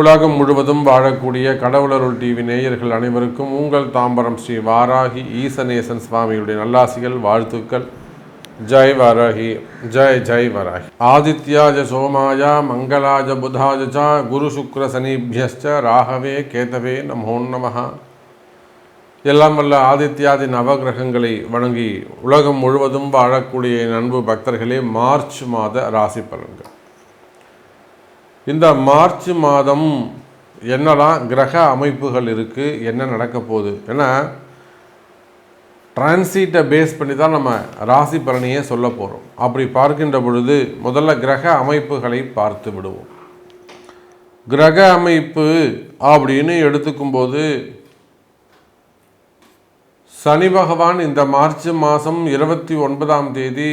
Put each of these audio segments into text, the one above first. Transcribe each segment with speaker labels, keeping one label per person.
Speaker 1: உலகம் முழுவதும் வாழக்கூடிய கடவுளருள் டிவி நேயர்கள் அனைவருக்கும் உங்கள் தாம்பரம் ஸ்ரீ வாராகி ஈசநேசன் சுவாமியுடைய நல்லாசிகள் வாழ்த்துக்கள். ஜெய் வாராகி ஜெய் ஜெய் வராகி. ஆதித்யாஜ சோமாய மங்களாஜ புதாஜ குரு சுக்ர சனிபியஸ்ச ராகவே கேதவே நமோ நமஹா. எல்லாம் வல்ல ஆதித்யாதி நவகிரகங்களை வணங்கி உலகம் முழுவதும் வாழக்கூடிய நண்பு பக்தர்களே மார்ச் மாத ராசி பலன்கள். இந்த மார்ச் மாதம் என்னெல்லாம் கிரக அமைப்புகள் இருக்குது என்ன நடக்க போகுது? ஏன்னா டிரான்சிட்டை பேஸ் பண்ணி தான் நம்ம ராசி பலனையே சொல்ல போகிறோம் அப்படி பார்க்கின்ற பொழுது முதல்ல கிரக அமைப்புகளை பார்த்து விடுவோம். கிரக அமைப்பு அப்படின்னு எடுத்துக்கும்போது சனி பகவான் இந்த மார்ச் மாதம் இருபத்தி ஒன்பதாம் தேதி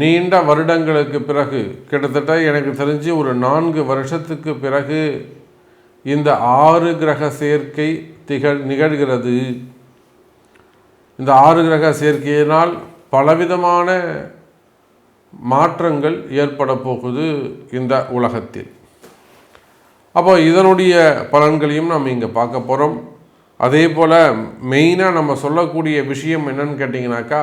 Speaker 1: நீண்ட வருடங்களுக்கு பிறகு கிட்டத்தட்ட எனக்கு தெரிஞ்சு ஒரு நான்கு வருஷத்துக்கு பிறகு இந்த ஆறு கிரக சேர்க்கை திகழ் நிகழ்கிறது. இந்த ஆறு கிரக சேர்க்கையினால் பலவிதமான மாற்றங்கள் ஏற்பட போகுது இந்த உலகத்தில். அப்போ இதனுடைய பலன்களையும் நம்ம இங்கே பார்க்க போகிறோம் அதே போல் மெயினாக நம்ம சொல்லக்கூடிய விஷயம் என்னன்னு கேட்டிங்கனாக்கா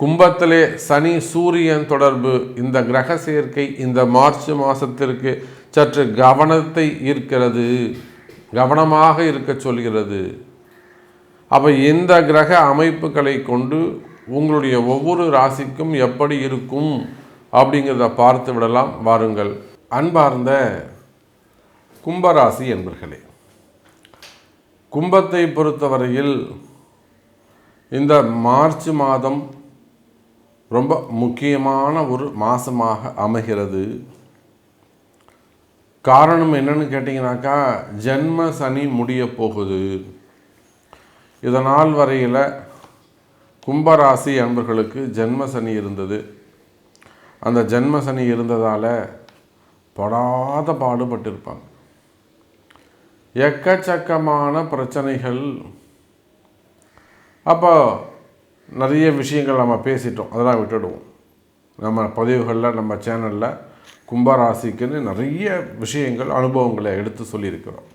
Speaker 1: கும்பத்திலே சனி சூரியன் தொடர்பு. இந்த கிரக சேர்க்கை இந்த மார்ச் மாதத்திற்கு சற்று கவனத்தை ஈர்க்கிறது. கவனமாக இருக்க சொல்கிறது. அப்போ இந்த கிரக அமைப்புகளை கொண்டு உங்களுடைய ஒவ்வொரு ராசிக்கும் எப்படி இருக்கும் அப்படிங்கிறத பார்த்து விடலாம். வாருங்கள். அன்பார்ந்த கும்பராசி என்பர்களே கும்பத்தை பொறுத்தவரையில் இந்த மார்ச் மாதம் ரொம்ப முக்கியமான ஒரு மாதமாக அமைகிறது. காரணம் என்னன்னு கேட்டிங்கனாக்கா ஜென்ம சனி முடிய போகுது. இதனால் வரையில் கும்பராசி அன்பர்களுக்கு ஜென்ம சனி இருந்தது. அந்த ஜென்ம சனி இருந்ததால் படாத பாடுபட்டிருப்பாங்க. எக்கச்சக்கமான பிரச்சனைகள். அப்போ நிறைய விஷயங்கள் நம்ம பேசிட்டோம். அதெல்லாம் விட்டுடுவோம். நம்ம பதிவுகளில் நம்ம சேனலில் கும்பராசிக்குன்னு நிறைய விஷயங்கள் அனுபவங்களை எடுத்து சொல்லியிருக்கிறோம்.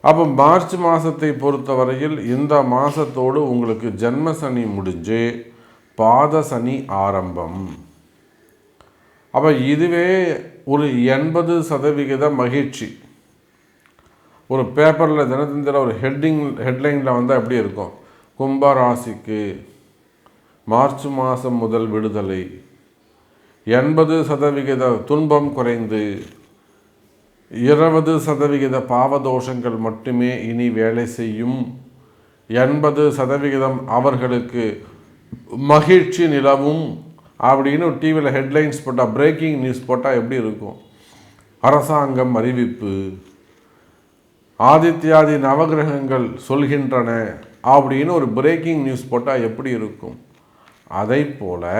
Speaker 1: அப்போ மார்ச் மாதத்தை பொறுத்தவரையில் இந்த மாதத்தோடு உங்களுக்கு ஜென்ம சனி முடிஞ்சு பாத சனி ஆரம்பம். அப்போ இதுவே ஒரு எண்பது சதவிகித மகிழ்ச்சி. ஒரு பேப்பரில் தினத்தந்திர ஒரு ஹெட்டிங் ஹெட்லைனில் வந்தால் எப்படி இருக்கும்? கும்பராசிக்கு மார்ச் மாதம் முதல் விடுதலை. எண்பது சதவிகித துன்பம் குறைந்து இருபது சதவிகித பாவதோஷங்கள் மட்டுமே இனி வேலை செய்யும். எண்பது சதவிகிதம் அவர்களுக்கு மகிழ்ச்சி நிலவும் அப்படின்னு டிவியில் ஹெட்லைன்ஸ் போட்டால் பிரேக்கிங் நியூஸ் போட்டால் எப்படி இருக்கும்? அரசாங்கம் அறிவிப்பு. ஆதித்யாதி நவகிரகங்கள் சொல்கின்றன. அப்படின்னு ஒரு பிரேக்கிங் நியூஸ் போட்டால் எப்படி இருக்கும்? அதை போல்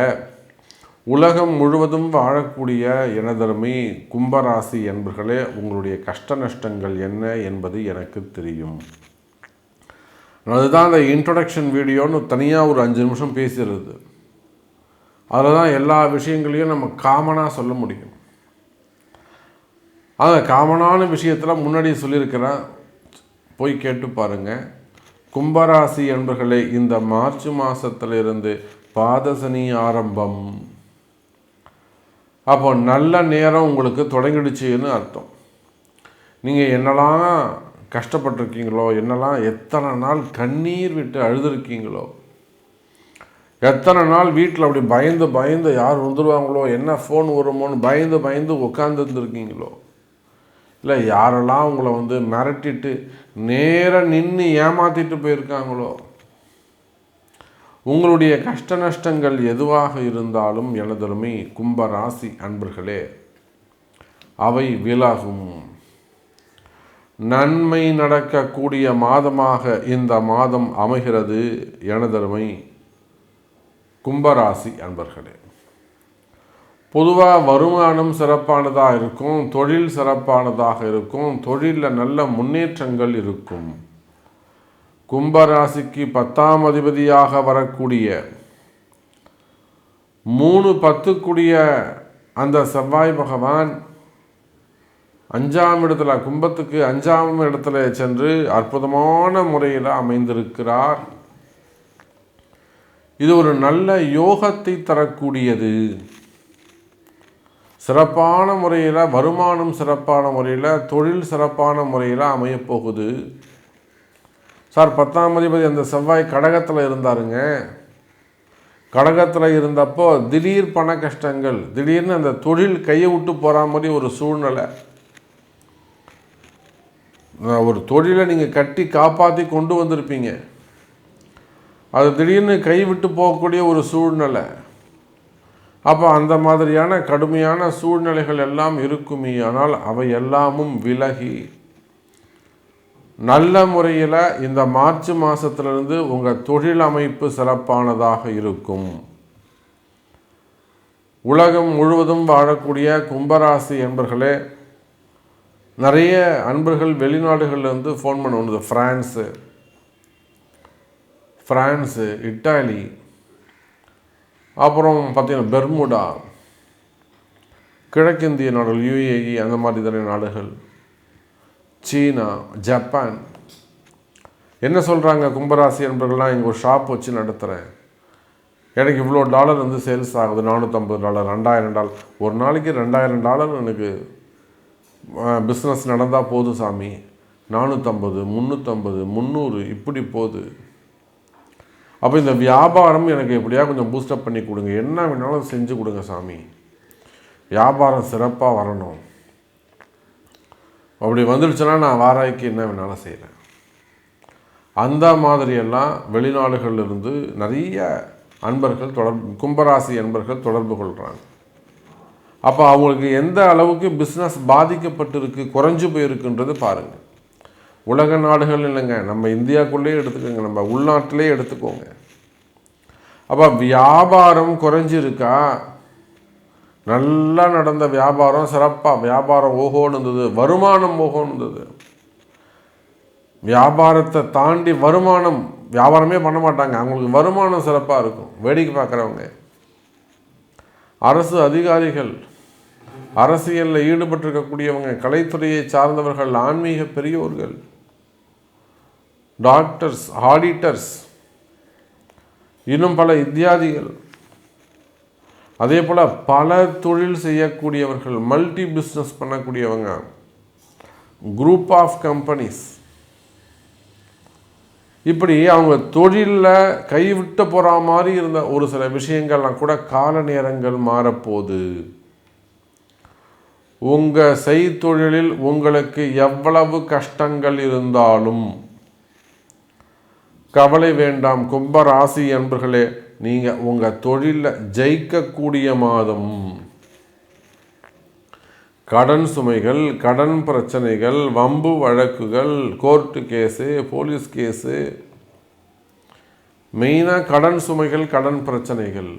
Speaker 1: உலகம் முழுவதும் வாழக்கூடிய எனதருமை கும்பராசி என்பர்களே உங்களுடைய கஷ்ட நஷ்டங்கள் என்ன என்பது எனக்கு தெரியும். அதுதான் அந்த இன்ட்ரொடக்ஷன் வீடியோன்னு தனியாக ஒரு அஞ்சு நிமிஷம் பேசுகிறது அதில் தான் எல்லா விஷயங்களையும் நம்ம காமனாக சொல்ல முடியும். அந்த காமனான விஷயத்தில் முன்னாடி சொல்லியிருக்கிறேன். போய் கேட்டு பாருங்கள் கும்பராசி என்பர்களே இந்த மார்ச் மாதத்திலிருந்து பாதசனி ஆரம்பம். அப்போ நல்ல நேரம் உங்களுக்கு தொடங்கிடுச்சுன்னு அர்த்தம். நீங்கள் என்னெல்லாம் கஷ்டப்பட்டிருக்கீங்களோ என்னெல்லாம் எத்தனை நாள் கண்ணீர் விட்டு அழுதுருக்கீங்களோ எத்தனை நாள் வீட்டில் அப்படி பயந்து பயந்து யார் வந்துடுவாங்களோ என்ன ஃபோன் வருமோன்னு பயந்து பயந்து உட்காந்துருந்துருக்கீங்களோ இல்லை யாரெல்லாம் உங்களை வந்து மிரட்டிட்டு நேராக நின்று ஏமாற்றிட்டு போயிருக்காங்களோ உங்களுடைய கஷ்ட நஷ்டங்கள் எதுவாக இருந்தாலும் எனதருமை கும்ப ராசி அன்பர்களே அவை விலகும். நன்மை நடக்கக்கூடிய மாதமாக இந்த மாதம் அமைகிறது எனதருமை கும்பராசி அன்பர்களே. பொதுவாக வருமானம் சிறப்பானதாக இருக்கும் தொழில் சிறப்பானதாக இருக்கும் தொழிலில் நல்ல முன்னேற்றங்கள் இருக்கும். கும்பராசிக்கு பத்தாம் அதிபதியாக வரக்கூடிய மூணு பத்துக்குடிய அந்த செவ்வாய் பகவான் அஞ்சாம் இடத்துல கும்பத்துக்கு அஞ்சாம் இடத்துல சென்று அற்புதமான முறையில் அமைந்திருக்கிறார். இது ஒரு நல்ல யோகத்தை தரக்கூடியது. சிறப்பான முறையில் வருமானம் சிறப்பான முறையில் தொழில் சிறப்பான முறையில் அமையப்போகுது. சார் பத்தாம் அதிபதி அந்த செவ்வாய் கடகத்தில் இருந்தாருங்க. கடகத்தில் இருந்தப்போ திடீர் பண கஷ்டங்கள் திடீர்னு அந்த தொழில் கையை விட்டு போகிற மாதிரி ஒரு சூழ்நிலை. ஒரு தொழிலை நீங்கள் கட்டி காப்பாற்றி கொண்டு வந்திருப்பீங்க. அது திடீர்னு கைவிட்டு போகக்கூடிய ஒரு சூழ்நிலை. அப்போ அந்த மாதிரியான கடுமையான சூழ்நிலைகள் எல்லாம் இருக்குமே. ஆனால் அவை எல்லாமும் விலகி. நல்ல முறையில் இந்த மார்ச் மாதத்துலேருந்து உங்கள் தொழில் அமைப்பு சிறப்பானதாக இருக்கும். உலகம் முழுவதும் வாழக்கூடிய கும்பராசி என்பர்களே நிறைய அன்பர்கள் வெளிநாடுகள்லேருந்து ஃபோன் பண்ண ஒன்று ஃப்ரான்ஸு. ஃப்ரான்ஸு இட்டாலி அப்புறம் பார்த்திங்கன்னா பெர்முடா கிழக்கிந்திய நாடுகள் யுஏஇ அந்த மாதிரி தானே நாடுகள். China Japan. என்ன சொல்கிறாங்க கும்பராசி என்பர்கள்லாம் இங்கே ஒரு ஷாப் வச்சு நடத்துகிறேன் எனக்கு இவ்வளோ டாலர் வந்து சேல்ஸ் ஆகுது நானூற்றம்பது டாலர் ரெண்டாயிரம் டாலர் ஒரு நாளைக்கு ரெண்டாயிரம் டாலர் எனக்கு பிஸ்னஸ் நடந்தால் போதும் சாமி. நானூற்றம்பது முந்நூற்றம்பது முந்நூறு இப்படி போகுது. அப்போ இந்த வியாபாரம் எனக்கு எப்படியா கொஞ்சம் பூஸ்டப் பண்ணி கொடுங்க. என்ன வேணாலும் செஞ்சு கொடுங்க சாமி. வியாபாரம் சிறப்பாக வரணும். அப்படி வந்துடுச்சுன்னா நான் வாராய்க்கு என்ன வேணாலும் செய்கிறேன் அந்த மாதிரியெல்லாம் வெளிநாடுகளிலிருந்து நிறைய அன்பர்கள் தொடர்பு கும்பராசி அன்பர்கள் தொடர்பு கொள்கிறாங்க அப்போ அவங்களுக்கு எந்த அளவுக்கு பிஸ்னஸ் பாதிக்கப்பட்டிருக்கு குறைஞ்சு போயிருக்குன்றது பாருங்கள் உலக நாடுகள் இல்லைங்க. நம்ம இந்தியாக்குள்ளேயே எடுத்துக்கோங்க. நம்ம உள்நாட்டிலே எடுத்துக்கோங்க. அப்போ வியாபாரம் குறைஞ்சிருக்கா? நல்லா நடந்த வியாபாரம் சிறப்பாக வியாபாரம் ஓஹோன்னு இருந்தது. வருமானம் ஓஹோன்னு இருந்தது. வியாபாரத்தை தாண்டி வருமானம் வியாபாரமே பண்ண மாட்டாங்க. அவங்களுக்கு வருமானம் சிறப்பாக இருக்கும். வேடிக்கை பார்க்குறவங்க. அரசு அதிகாரிகள் அரசியலில் ஈடுபட்டிருக்கக்கூடியவங்க கலைத்துறையை சார்ந்தவர்கள் ஆன்மீக பெரியோர்கள் டாக்டர்ஸ் ஆடிட்டர்ஸ் இன்னும் பல இத்தியாதிகள் அதே போல் பல தொழில் செய்யக்கூடியவர்கள் மல்டி பிஸ்னஸ் பண்ணக்கூடியவங்க குரூப் ஆஃப் கம்பெனிஸ் இப்படி அவங்க தொழிலில் கைவிட்டு போகிற மாதிரி இருந்த ஒரு சில விஷயங்கள்லாம் கூட கால நேரங்கள் மாறப்போகுது. உங்கள் செய்தொழிலில் உங்களுக்கு எவ்வளவு கஷ்டங்கள் இருந்தாலும் கவலை வேண்டாம் கும்பராசி அன்பர்களே நீங்கள் உங்கள் தொழிலில் ஜெயிக்கக்கூடிய மாதம். கடன் சுமைகள் கடன் பிரச்சனைகள் வம்பு வழக்குகள் கோர்ட்டு கேஸு போலீஸ் கேஸு மெயினாக கடன் சுமைகள் கடன் பிரச்சனைகள்.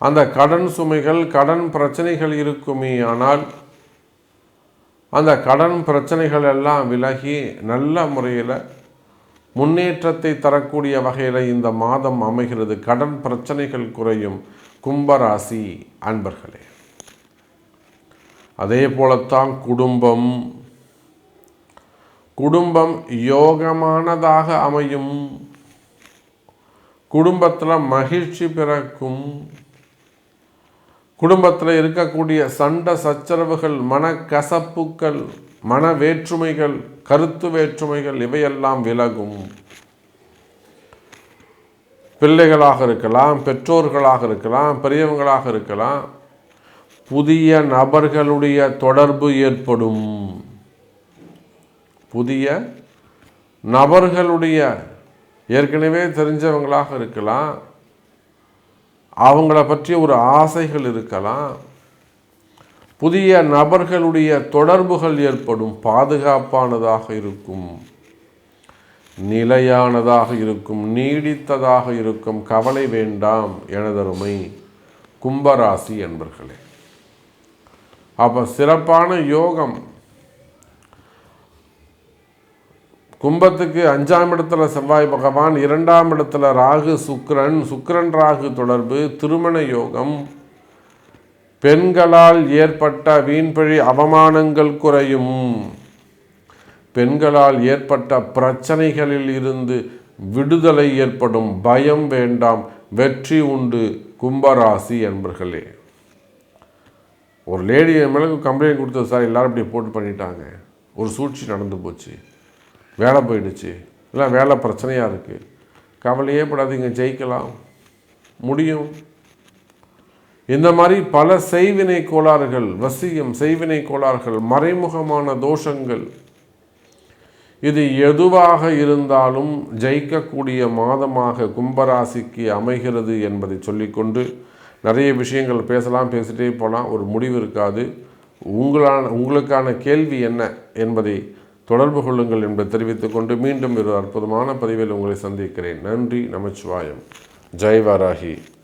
Speaker 1: அந்த கடன் சுமைகள் கடன் பிரச்சனைகள் இருக்குமே ஆனால் அந்த கடன் பிரச்சனைகள் எல்லாம் விலகி நல்ல முறையில் முன்னேற்றத்தை தரக்கூடிய வகையில் இந்த மாதம் அமைகிறது. கடன் பிரச்சனைகள் குறையும். கும்பராசி அன்பர்களே. அதே போலத்தான் குடும்பம். குடும்பம் யோகமானதாக அமையும். குடும்பத்தில் மகிழ்ச்சி பிறக்கும். குடும்பத்தில் இருக்கக்கூடிய சண்டை சச்சரவுகள் மனக்கசப்புக்கள் மன வேற்றுமைகள் கருத்து வேற்றுமைகள் இவையெல்லாம் விலகும். பிள்ளைகளாக இருக்கலாம் பெற்றோர்களாக இருக்கலாம் பெரியவங்களாக இருக்கலாம் புதிய நபர்களுடைய தொடர்பு ஏற்படும். புதிய நபர்களுடைய ஏற்கனவே தெரிஞ்சவங்களாக இருக்கலாம் அவங்கள பற்றி ஒரு ஆசைகள் இருக்கலாம் புதிய நபர்களுடைய தொடர்புகள் ஏற்படும் பாதுகாப்பானதாக இருக்கும் நிலையானதாக இருக்கும் நீடித்ததாக இருக்கும் கவலை வேண்டாம் எனதருமை கும்பராசி என்பர்களே. அப்போ சிறப்பான யோகம். கும்பத்துக்கு அஞ்சாம் இடத்துல செவ்வாய் பகவான் இரண்டாம் இடத்துல ராகு சுக்ரன் சுக்ரன் ராகு தொடர்பு திருமண யோகம் பெண்களால் ஏற்பட்ட வீண்பழி அவமானங்கள் குறையும். பெண்களால் ஏற்பட்ட பிரச்சனைகளில் இருந்து விடுதலை ஏற்படும் பயம் வேண்டாம் வெற்றி உண்டு கும்பராசி என்பர்களே. ஒரு லேடி மிளகு கம்ப்ளைண்ட் கொடுத்தது சார் எல்லோரும் இப்படி போட்டு பண்ணிட்டாங்க. ஒரு சூழ்ச்சி நடந்து போச்சு. வேலை போயிடுச்சு. இல்லை வேலை பிரச்சனையாக இருக்குது கவலையே படாதீங்க ஜெயிக்கலாம். முடியும். இந்த மாதிரி பல செய்வினை கோளாறுகள் வசியம் செய்வினை கோளாறுகள் மறைமுகமான தோஷங்கள். இது எதுவாக இருந்தாலும் ஜெயிக்கக்கூடிய மாதமாக கும்பராசிக்கு அமைகிறது என்பதை சொல்லிக்கொண்டு நிறைய விஷயங்கள் பேசலாம் பேசிட்டே போகலாம் ஒரு முடிவு இருக்காது. உங்களான உங்களுக்கான கேள்வி என்ன என்பதை தொடர்பு கொள்ளுங்கள் என்பதை தெரிவித்துக்கொண்டு மீண்டும் ஒரு அற்புதமான பதிவில் உங்களை சந்திக்கிறேன். நன்றி நமச்சிவாயம். ஜெய்வாராகி